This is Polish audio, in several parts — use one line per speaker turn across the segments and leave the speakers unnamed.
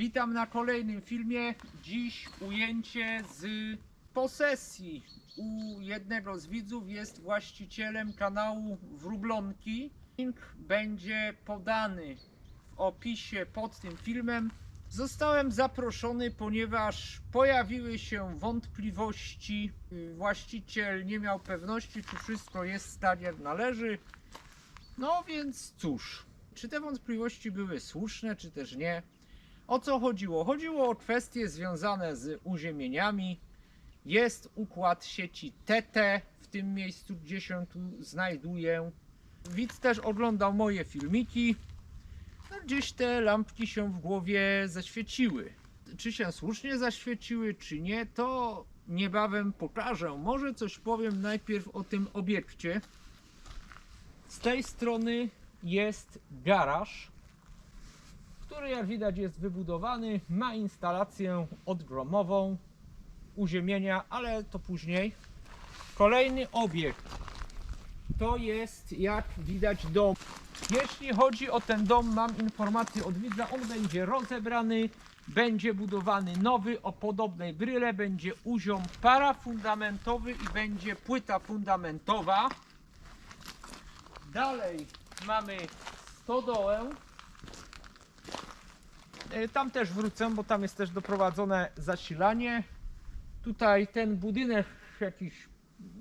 Witam na kolejnym filmie. Dziś ujęcie z posesji. U jednego z widzów jest właścicielem kanału Wróblonki. Link będzie podany w opisie pod tym filmem. Zostałem zaproszony, ponieważ pojawiły się wątpliwości. Właściciel nie miał pewności, czy wszystko jest tak jak należy. No więc cóż, czy te wątpliwości były słuszne, czy też nie? O co chodziło? Chodziło o kwestie związane z uziemieniami. Jest układ sieci TT w tym miejscu, gdzie się tu znajduję. Widz też oglądał moje filmiki. No, gdzieś te lampki się w głowie zaświeciły. Czy się słusznie zaświeciły, czy nie, to niebawem pokażę. Może coś powiem najpierw o tym obiekcie. Z tej strony jest garaż, który jak widać jest wybudowany, ma instalację odgromową, uziemienia, ale to później. Kolejny obiekt to jest jak widać dom. Jeśli chodzi o ten dom, mam informację od widza, on będzie rozebrany, będzie budowany nowy o podobnej bryle, będzie uziom parafundamentowy i będzie płyta fundamentowa. Dalej mamy stodołę. E, Tam też wrócę, bo tam jest też doprowadzone zasilanie. Tutaj ten budynek, jakiś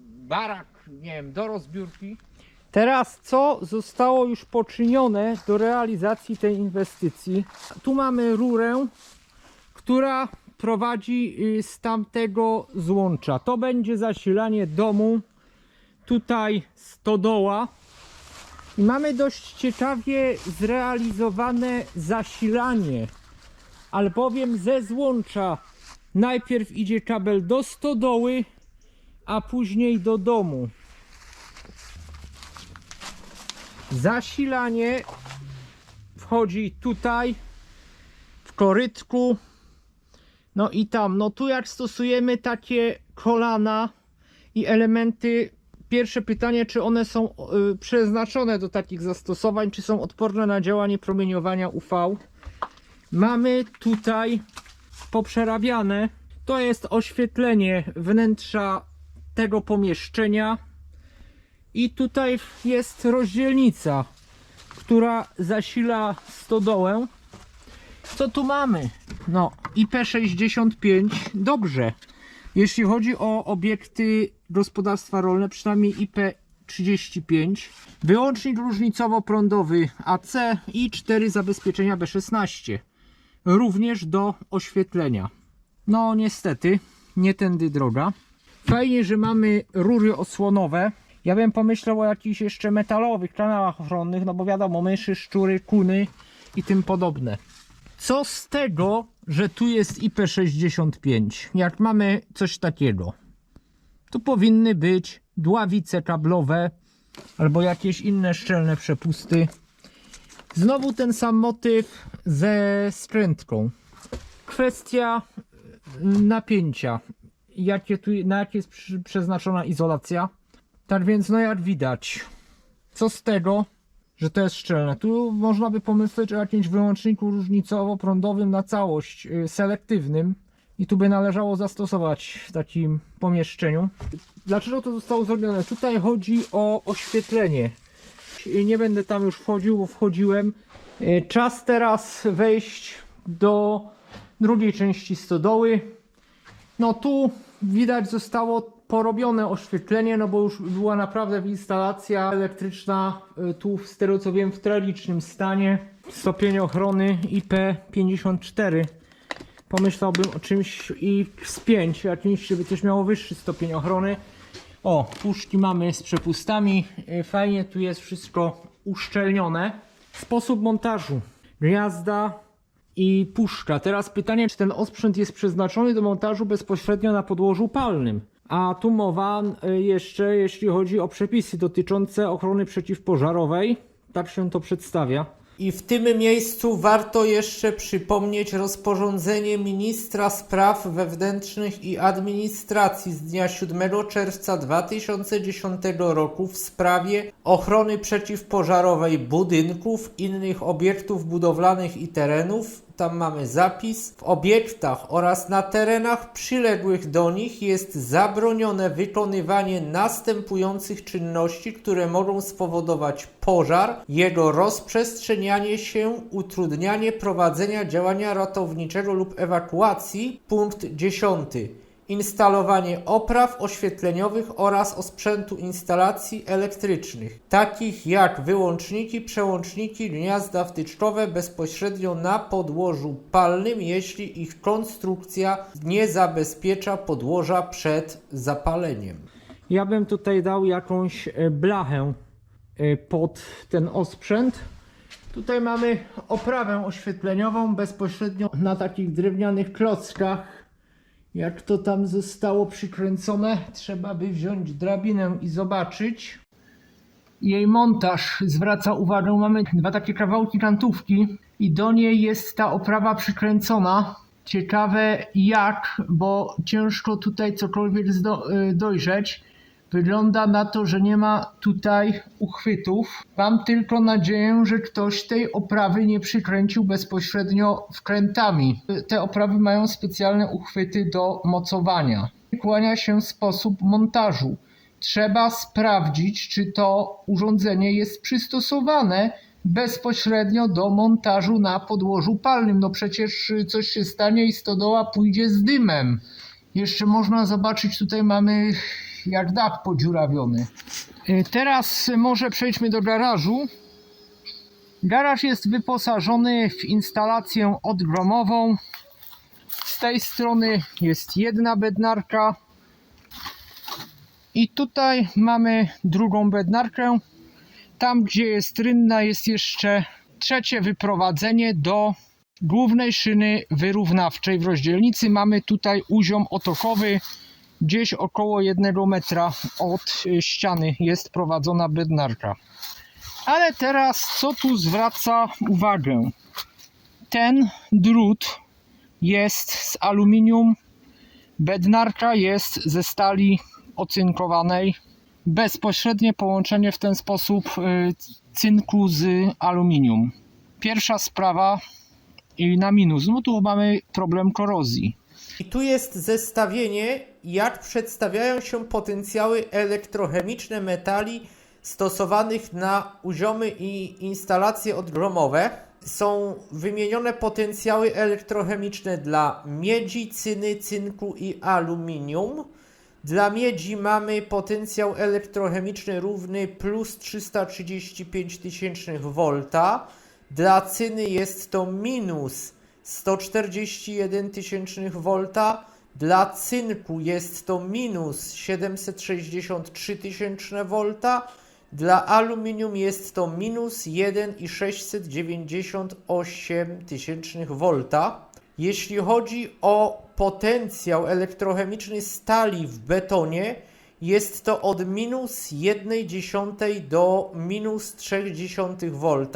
barak, nie wiem, do rozbiórki. Teraz co zostało już poczynione do realizacji tej inwestycji? Tu mamy rurę, która prowadzi y, z tamtego złącza. To będzie zasilanie domu. Tutaj stodoła. I mamy dość ciekawie zrealizowane zasilanie, albowiem ze złącza najpierw idzie kabel do stodoły, a później do domu. Zasilanie wchodzi tutaj w korytku. No i tam, no tu jak stosujemy takie kolana i elementy Pierwsze pytanie, czy one są y, przeznaczone do takich zastosowań, czy są odporne na działanie promieniowania UV. Mamy tutaj poprzerabiane. To jest oświetlenie wnętrza tego pomieszczenia. I tutaj jest rozdzielnica, która zasila stodołę. Co tu mamy? No, IP65. Dobrze. Jeśli chodzi o obiekty gospodarstwa rolne, przynajmniej IP35, wyłącznik różnicowo-prądowy AC i 4 zabezpieczenia B16, również do oświetlenia. No niestety, nie tędy droga. Fajnie, że mamy rury osłonowe. Ja bym pomyślał o jakichś jeszcze metalowych kanałach ochronnych, no bo wiadomo, myszy, szczury, kuny i tym podobne. Co z tego, że tu jest IP65? Jak mamy coś takiego, tu powinny być dławice kablowe albo jakieś inne szczelne przepusty. Znowu ten sam motyw ze skrętką. Kwestia napięcia. Jakie tu, na jakie jest przeznaczona izolacja. Tak więc, no jak widać, co z tego, że to jest szczelne. Tu można by pomyśleć o jakimś wyłączniku różnicowo-prądowym na całość, yy, selektywnym. I tu by należało zastosować w takim pomieszczeniu. Dlaczego to zostało zrobione? Tutaj chodzi o oświetlenie. Nie będę tam już wchodził, bo wchodziłem. Yy, Czas teraz wejść do drugiej części stodoły. No tu widać zostało porobione oświetlenie, no bo już była naprawdę instalacja elektryczna y, tu z tego co wiem w tragicznym stanie. Stopień ochrony IP54. Pomyślałbym o czymś i z 5, jakimś, żeby coś miało wyższy stopień ochrony. O, puszki mamy z przepustami. Y, Fajnie tu jest wszystko uszczelnione. Sposób montażu. Gniazda, i puszka. Teraz pytanie, czy ten osprzęt jest przeznaczony do montażu bezpośrednio na podłożu palnym. A tu mowa y, jeszcze, jeśli chodzi o przepisy dotyczące ochrony przeciwpożarowej. Tak się to przedstawia. I w tym miejscu warto jeszcze przypomnieć rozporządzenie ministra spraw wewnętrznych i administracji z dnia 7 czerwca 2010 roku w sprawie ochrony przeciwpożarowej budynków, innych obiektów budowlanych i terenów,
tam mamy zapis. W obiektach oraz na terenach przyległych do nich jest zabronione wykonywanie następujących czynności, które mogą spowodować pożar, jego rozprzestrzenianie się, utrudnianie prowadzenia działania ratowniczego lub ewakuacji. Punkt 10 instalowanie opraw oświetleniowych oraz osprzętu instalacji elektrycznych, takich jak wyłączniki, przełączniki, gniazda wtyczkowe bezpośrednio na podłożu palnym, jeśli ich konstrukcja nie zabezpiecza podłoża przed zapaleniem.
Ja bym tutaj dał jakąś e, blachę e, pod ten osprzęt. Tutaj mamy oprawę oświetleniową bezpośrednio na takich drewnianych klockach. Jak to tam zostało przykręcone, trzeba by wziąć drabinę i zobaczyć. Jej montaż zwraca uwagę, mamy dwa takie kawałki kantówki i do niej jest ta oprawa przykręcona. Ciekawe jak, bo ciężko tutaj cokolwiek y, dojrzeć. Wygląda na to, że nie ma tutaj uchwytów. Mam tylko nadzieję, że ktoś tej oprawy nie przykręcił bezpośrednio wkrętami. Te oprawy mają specjalne uchwyty do mocowania. Kłania się sposób montażu. Trzeba sprawdzić, czy to urządzenie jest przystosowane bezpośrednio do montażu na podłożu palnym. No przecież coś się stanie i stodoła pójdzie z dymem. Jeszcze można zobaczyć, tutaj mamy jak dach podziurawiony. Y, Teraz może przejdźmy do garażu. Garaż jest wyposażony w instalację odgromową. Z tej strony jest jedna bednarka. I tutaj mamy drugą bednarkę. Tam, gdzie jest rynna, jest jeszcze trzecie wyprowadzenie do głównej szyny wyrównawczej w rozdzielnicy. Mamy tutaj uziom otokowy. Gdzieś około jednego metra od y, ściany jest prowadzona bednarka. Ale teraz, co tu zwraca uwagę? Ten drut jest z aluminium, bednarka jest ze stali ocynkowanej. Bezpośrednie połączenie w ten sposób y, cynku z aluminium. Pierwsza sprawa i na minus, no tu mamy problem korozji.
I tu jest zestawienie, jak przedstawiają się potencjały elektrochemiczne metali stosowanych na uziomy i instalacje odgromowe. Są wymienione potencjały elektrochemiczne dla miedzi, cyny, cynku i aluminium. Dla miedzi mamy potencjał elektrochemiczny równy plus 335 tysięcznych V. Dla cyny jest to minus 141 tysięcznych V. Dla cynku jest to minus 763 tysięczne V. Dla aluminium jest to minus 1,698 tysięcznych V. Jeśli chodzi o potencjał elektrochemiczny stali w betonie, jest to od minus 1,1 do minus 0,3 V.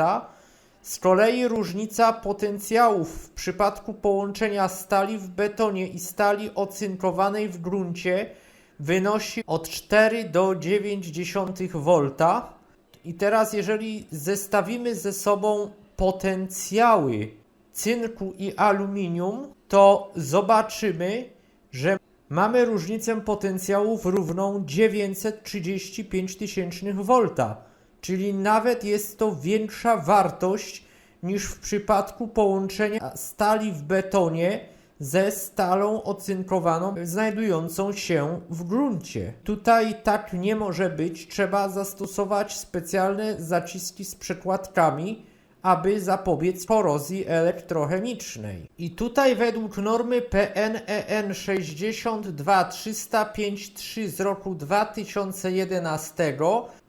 Z kolei różnica potencjałów w przypadku połączenia stali w betonie i stali ocynkowanej w gruncie wynosi od 4 do 0,9 V. I teraz, jeżeli zestawimy ze sobą potencjały cynku i aluminium, to zobaczymy, że mamy różnicę potencjałów równą 935 tysięcznych V, czyli nawet jest to większa wartość niż w przypadku połączenia stali w betonie ze stalą ocynkowaną znajdującą się w gruncie. Tutaj tak nie może być, trzeba zastosować specjalne zaciski z przekładkami, aby zapobiec korozji elektrochemicznej. I tutaj według normy PNEN 62353 z roku 2011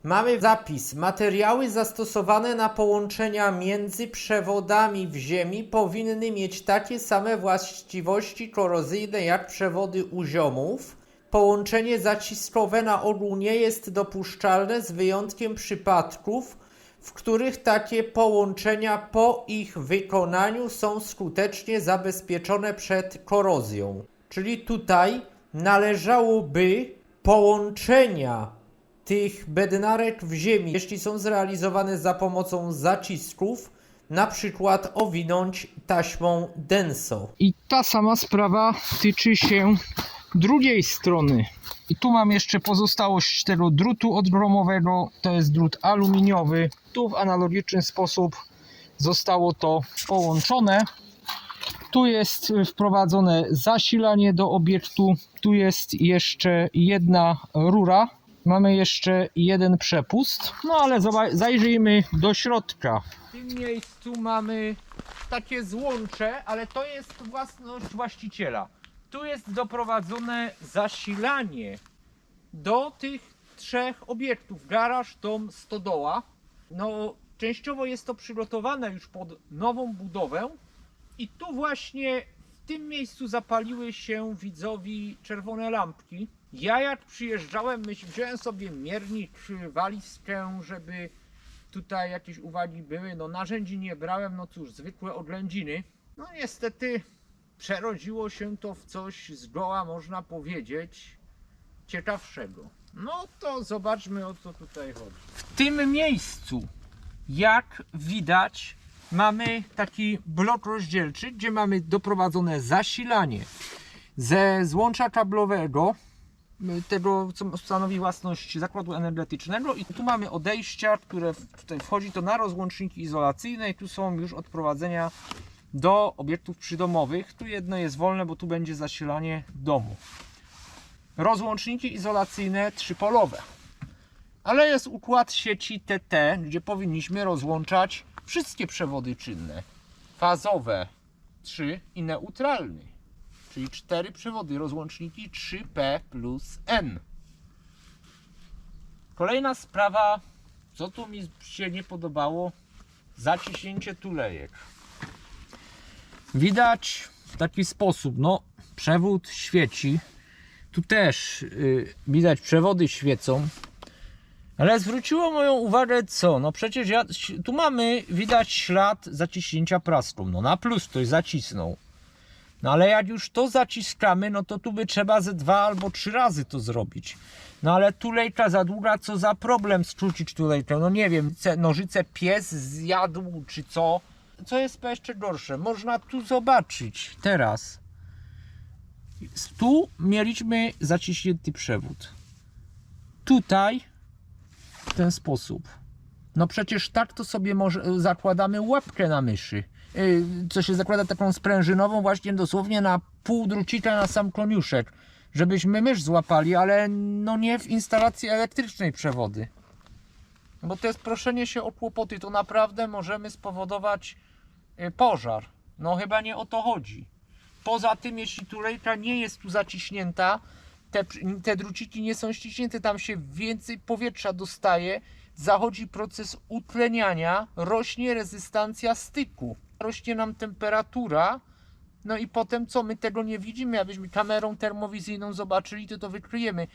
mamy zapis materiały zastosowane na połączenia między przewodami w ziemi powinny mieć takie same właściwości korozyjne jak przewody uziomów. Połączenie zaciskowe na ogół nie jest dopuszczalne z wyjątkiem przypadków, w których takie połączenia po ich wykonaniu są skutecznie zabezpieczone przed korozją. Czyli tutaj należałoby połączenia tych bednarek w ziemi, jeśli są zrealizowane za pomocą zacisków, na przykład owinąć taśmą denso.
I ta sama sprawa tyczy się drugiej strony. I tu mam jeszcze pozostałość tego drutu odgromowego. To jest drut aluminiowy. Tu w analogiczny sposób zostało to połączone. Tu jest wprowadzone zasilanie do obiektu. Tu jest jeszcze jedna rura. Mamy jeszcze jeden przepust. No ale zajrzyjmy do środka. W tym miejscu mamy takie złącze, ale to jest własność właściciela. Tu jest doprowadzone zasilanie do tych trzech obiektów: garaż, dom, stodoła. No, częściowo jest to przygotowane już pod nową budowę. I tu właśnie w tym miejscu zapaliły się widzowi czerwone lampki. Ja jak przyjeżdżałem, myśl, wziąłem sobie miernik, walizkę, żeby tutaj jakieś uwagi były. No narzędzi nie brałem, no cóż, zwykłe oględziny. No niestety przerodziło się to w coś zgoła, można powiedzieć, ciekawszego. No to zobaczmy o co tutaj chodzi. W tym miejscu, jak widać, mamy taki blok rozdzielczy, gdzie mamy doprowadzone zasilanie ze złącza kablowego, tego, co stanowi własność zakładu energetycznego i tu mamy odejścia, które tutaj wchodzi to na rozłączniki izolacyjne i tu są już odprowadzenia do obiektów przydomowych. Tu jedno jest wolne, bo tu będzie zasilanie domu. Rozłączniki izolacyjne trzypolowe. Ale jest układ sieci TT, gdzie powinniśmy rozłączać wszystkie przewody czynne. Fazowe 3 i neutralny. Czyli cztery przewody, rozłączniki 3P plus N. Kolejna sprawa, co tu mi się nie podobało, zaciśnięcie tulejek. Widać w taki sposób, no przewód świeci, tu też y, widać przewody świecą, ale zwróciło moją uwagę co, no przecież ja, tu mamy, widać ślad zaciśnięcia praską, no na plus ktoś zacisnął. No ale jak już to zaciskamy, no to tu by trzeba ze dwa albo trzy razy to zrobić. No ale tulejka za długa, co za problem skrócić tulejkę? No nie wiem, ce- nożyce pies zjadł czy co? Co jest jeszcze gorsze? Można tu zobaczyć teraz. Tu mieliśmy zaciśnięty przewód. Tutaj w ten sposób. No przecież tak to sobie może zakładamy łapkę na myszy. Yy, Co się zakłada taką sprężynową właśnie dosłownie na pół drucika na sam koniuszek. Żebyśmy mysz złapali, ale no nie w instalacji elektrycznej przewody. Bo to jest proszenie się o kłopoty. To naprawdę możemy spowodować pożar. No chyba nie o to chodzi. Poza tym, jeśli tulejka nie jest tu zaciśnięta, te, te druciki nie są ściśnięte, tam się więcej powietrza dostaje, zachodzi proces utleniania, rośnie rezystancja styku, rośnie nam temperatura, no i potem co, my tego nie widzimy, abyśmy kamerą termowizyjną zobaczyli, to to wykryjemy.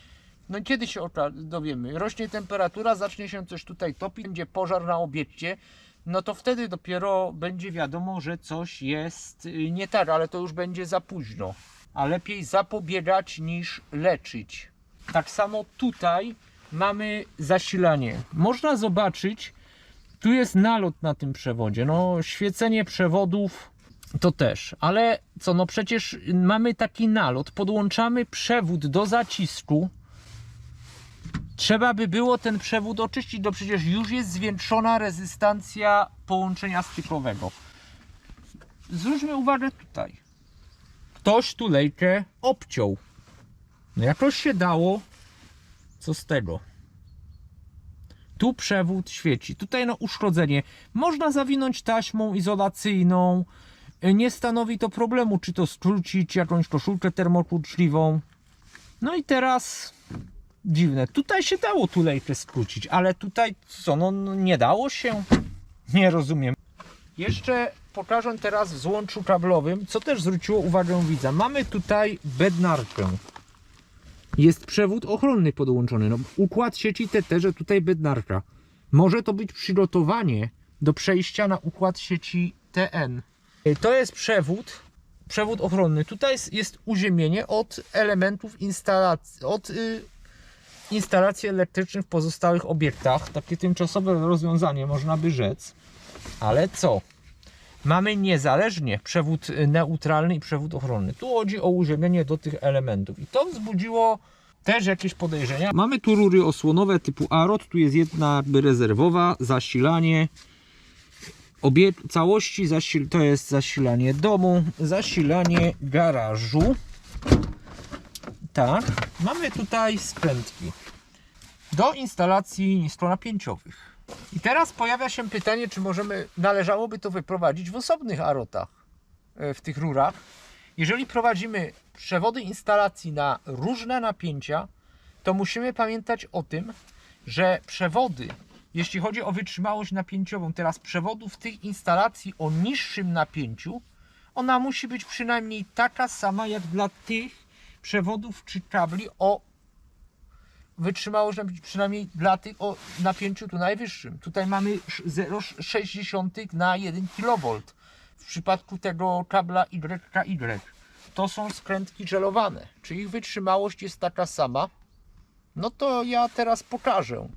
No kiedy się dowiemy? Rośnie temperatura, zacznie się coś tutaj topić, będzie pożar na obiekcie, no to wtedy dopiero będzie wiadomo, że coś jest y, nie tak, ale to już będzie za późno. A lepiej zapobiegać niż leczyć. Tak samo tutaj mamy zasilanie. Można zobaczyć, tu jest nalot na tym przewodzie. No, świecenie przewodów to też, ale co, no przecież mamy taki nalot, podłączamy przewód do zacisku. Trzeba by było ten przewód oczyścić, bo przecież już jest zwiększona rezystancja połączenia stykowego. Zwróćmy uwagę tutaj. Ktoś tulejkę obciął. No jakoś się dało. Co z tego? Tu przewód świeci. Tutaj no uszkodzenie. Można zawinąć taśmą izolacyjną. Nie stanowi to problemu, czy to skrócić jakąś koszulkę termokłuczliwą. No i teraz dziwne. Tutaj się dało tulejkę skrócić, ale tutaj co? No, no nie dało się? Nie rozumiem. Jeszcze pokażę teraz w złączu kablowym, co też zwróciło uwagę widza. Mamy tutaj bednarkę. Jest przewód ochronny podłączony. No, układ sieci TT, że tutaj bednarka. Może to być przygotowanie do przejścia na układ sieci TN. To jest przewód, przewód ochronny. Tutaj jest, jest uziemienie od elementów instalacji, od y, instalacji elektrycznych w pozostałych obiektach. Takie tymczasowe rozwiązanie, można by rzec. Ale co? mamy niezależnie przewód y, neutralny i przewód ochronny. Tu chodzi o uziemienie do tych elementów i to wzbudziło też jakieś podejrzenia. Mamy tu rury osłonowe typu AROT, tu jest jedna jakby rezerwowa, zasilanie. Obie całości zasil to jest zasilanie domu, zasilanie garażu. Tak, mamy tutaj skrętki do instalacji niskonapięciowych. I teraz pojawia się pytanie, czy możemy, należałoby to wyprowadzić w osobnych arotach, e, w tych rurach. Jeżeli prowadzimy przewody instalacji na różne napięcia, to musimy pamiętać o tym, że przewody, jeśli chodzi o wytrzymałość napięciową, teraz przewodów tych instalacji o niższym napięciu, ona musi być przynajmniej taka sama jak dla tych przewodów czy kabli o wytrzymałość przynajmniej dla tych o napięciu tu najwyższym. Tutaj mamy sz- 0,6 na 1 kV. W przypadku tego kabla YKY to są skrętki żelowane. Czy ich wytrzymałość jest taka sama? No to ja teraz pokażę.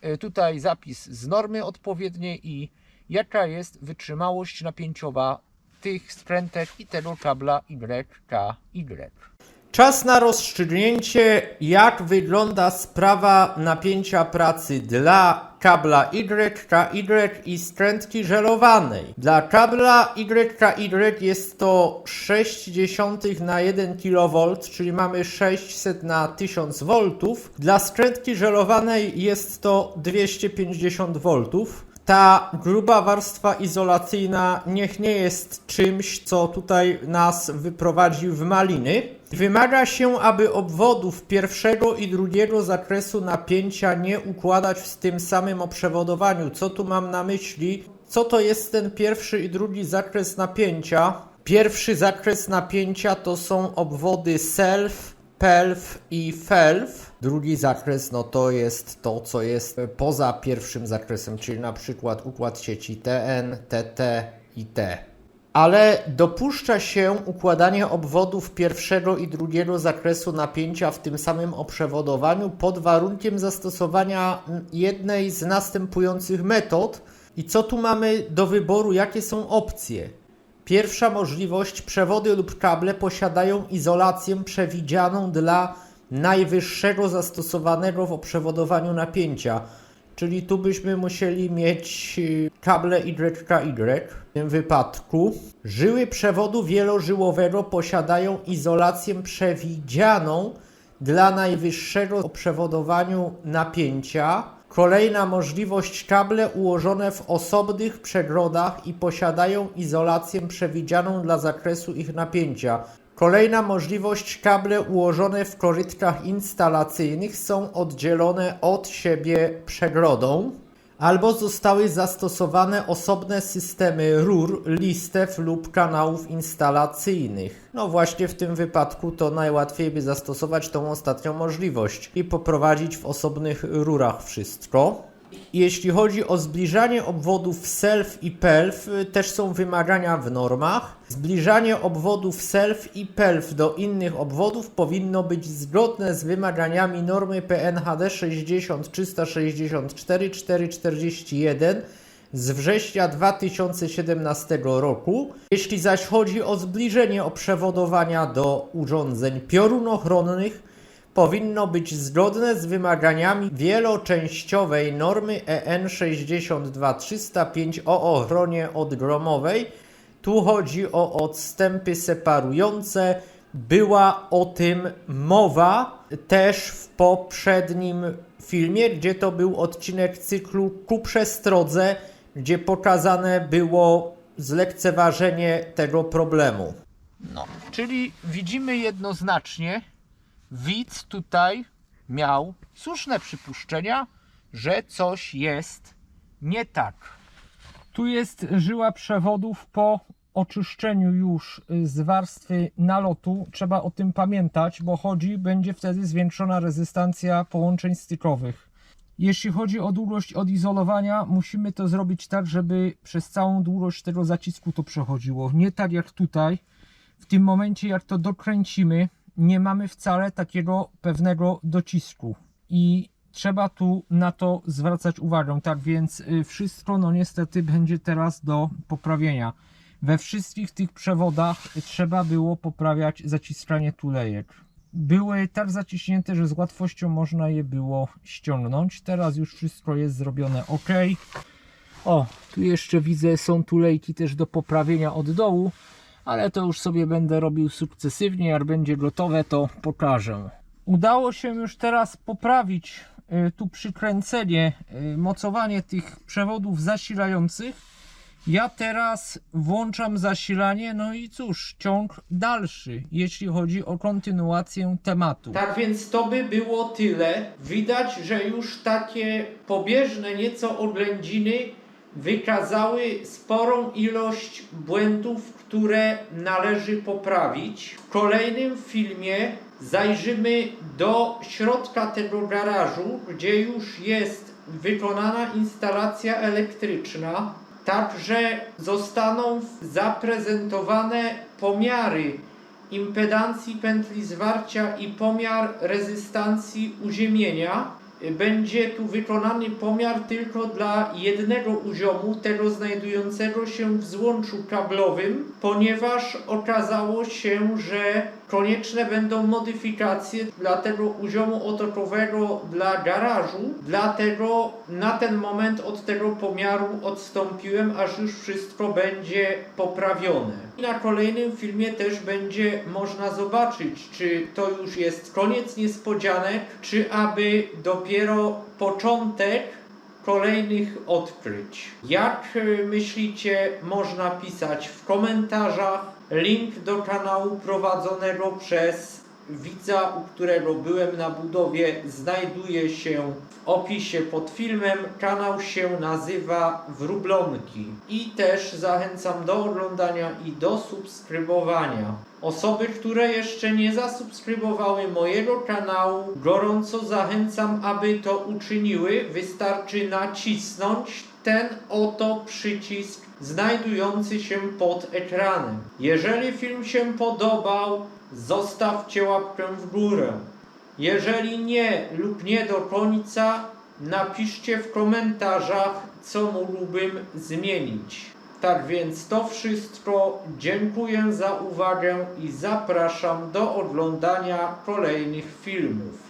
E, Tutaj zapis z normy odpowiedniej i jaka jest wytrzymałość napięciowa tych skrętek i tego kabla YKY.
Czas na rozstrzygnięcie, jak wygląda sprawa napięcia pracy dla kabla YKY i skrętki żelowanej. Dla kabla YKY jest to 0,6 na 1 kV, czyli mamy 600 na 1000 V. Dla skrętki żelowanej jest to 250 V. Ta gruba warstwa izolacyjna niech nie jest czymś, co tutaj nas wyprowadzi w maliny. Wymaga się, aby obwodów pierwszego i drugiego zakresu napięcia nie układać w tym samym oprzewodowaniu. Co tu mam na myśli? Co to jest ten pierwszy i drugi zakres napięcia? Pierwszy zakres napięcia to są obwody self, PELF i FELF. Drugi zakres no to jest to, co jest poza pierwszym zakresem, czyli na przykład układ sieci TN, TT i T. Ale dopuszcza się układanie obwodów pierwszego i drugiego zakresu napięcia w tym samym oprzewodowaniu pod warunkiem zastosowania jednej z następujących metod. I co tu mamy do wyboru, jakie są opcje? Pierwsza możliwość, przewody lub kable posiadają izolację przewidzianą dla najwyższego zastosowanego w oprzewodowaniu napięcia. Czyli tu byśmy musieli mieć y, kable YKY. W tym wypadku żyły przewodu wielożyłowego posiadają izolację przewidzianą dla najwyższego oprzewodowaniu napięcia. Kolejna możliwość kable ułożone w osobnych przegrodach i posiadają izolację przewidzianą dla zakresu ich napięcia. Kolejna możliwość kable ułożone w korytkach instalacyjnych są oddzielone od siebie przegrodą albo zostały zastosowane osobne systemy rur, listew lub kanałów instalacyjnych. No właśnie w tym wypadku to najłatwiej by zastosować tą ostatnią możliwość i poprowadzić w osobnych rurach wszystko. Jeśli chodzi o zbliżanie obwodów self i pelf, y, też są wymagania w normach. Zbliżanie obwodów self i pelf do innych obwodów powinno być zgodne z wymaganiami normy PNHD 60 364 441 z września 2017 roku. Jeśli zaś chodzi o zbliżenie oprzewodowania do urządzeń piorunochronnych, powinno być zgodne z wymaganiami wieloczęściowej normy EN 62305 o ochronie odgromowej. Tu chodzi o odstępy separujące. Była o tym mowa też w poprzednim filmie, gdzie to był odcinek cyklu Ku przestrodze, gdzie pokazane było zlekceważenie tego problemu.
No, czyli widzimy jednoznacznie, widz tutaj miał słuszne przypuszczenia, że coś jest nie tak. Tu jest żyła przewodów po oczyszczeniu już z warstwy nalotu. Trzeba o tym pamiętać, bo chodzi, będzie wtedy zwiększona rezystancja połączeń stykowych. Jeśli chodzi o długość odizolowania, musimy to zrobić tak, żeby przez całą długość tego zacisku to przechodziło. Nie tak jak tutaj. W tym momencie, jak to dokręcimy, nie mamy wcale takiego pewnego docisku. I trzeba tu na to zwracać uwagę. Tak więc y, wszystko, no niestety, będzie teraz do poprawienia. we wszystkich tych przewodach trzeba było poprawiać zaciskanie tulejek. Były tak zaciśnięte, że z łatwością można je było ściągnąć. Teraz już wszystko jest zrobione ok. O, tu jeszcze widzę, są tulejki też do poprawienia od dołu, ale to już sobie będę robił sukcesywnie. Jak będzie gotowe, to pokażę. Udało się już teraz poprawić y, tu przykręcenie, y, mocowanie tych przewodów zasilających. Ja teraz włączam zasilanie, no i cóż, ciąg dalszy, jeśli chodzi o kontynuację tematu. Tak więc to by było tyle. Widać, że już takie pobieżne nieco oględziny wykazały sporą ilość błędów, które należy poprawić. W kolejnym filmie zajrzymy do środka tego garażu, gdzie już jest wykonana instalacja elektryczna. Także zostaną zaprezentowane pomiary impedancji pętli zwarcia i pomiar rezystancji uziemienia. Będzie tu wykonany pomiar tylko dla jednego uziomu, tego znajdującego się w złączu kablowym, ponieważ okazało się, że konieczne będą modyfikacje dla tego uziomu otokowego dla garażu. Dlatego na ten moment od tego pomiaru odstąpiłem, aż już wszystko będzie poprawione. I na kolejnym filmie też będzie można zobaczyć, czy to już jest koniec niespodzianek, czy aby dopiero początek kolejnych odkryć. Jak y, myślicie, można pisać w komentarzach. Link do kanału prowadzonego przez widza, u którego byłem na budowie, znajduje się w opisie pod filmem. Kanał się nazywa Wróblonki. I też zachęcam do oglądania i do subskrybowania. Osoby, które jeszcze nie zasubskrybowały mojego kanału, gorąco zachęcam, aby to uczyniły. Wystarczy nacisnąć ten oto przycisk znajdujący się pod ekranem. Jeżeli film się podobał, zostawcie łapkę w górę. Jeżeli nie lub nie do końca, napiszcie w komentarzach, co mógłbym zmienić. Tak więc to wszystko. Dziękuję za uwagę i zapraszam do oglądania kolejnych filmów.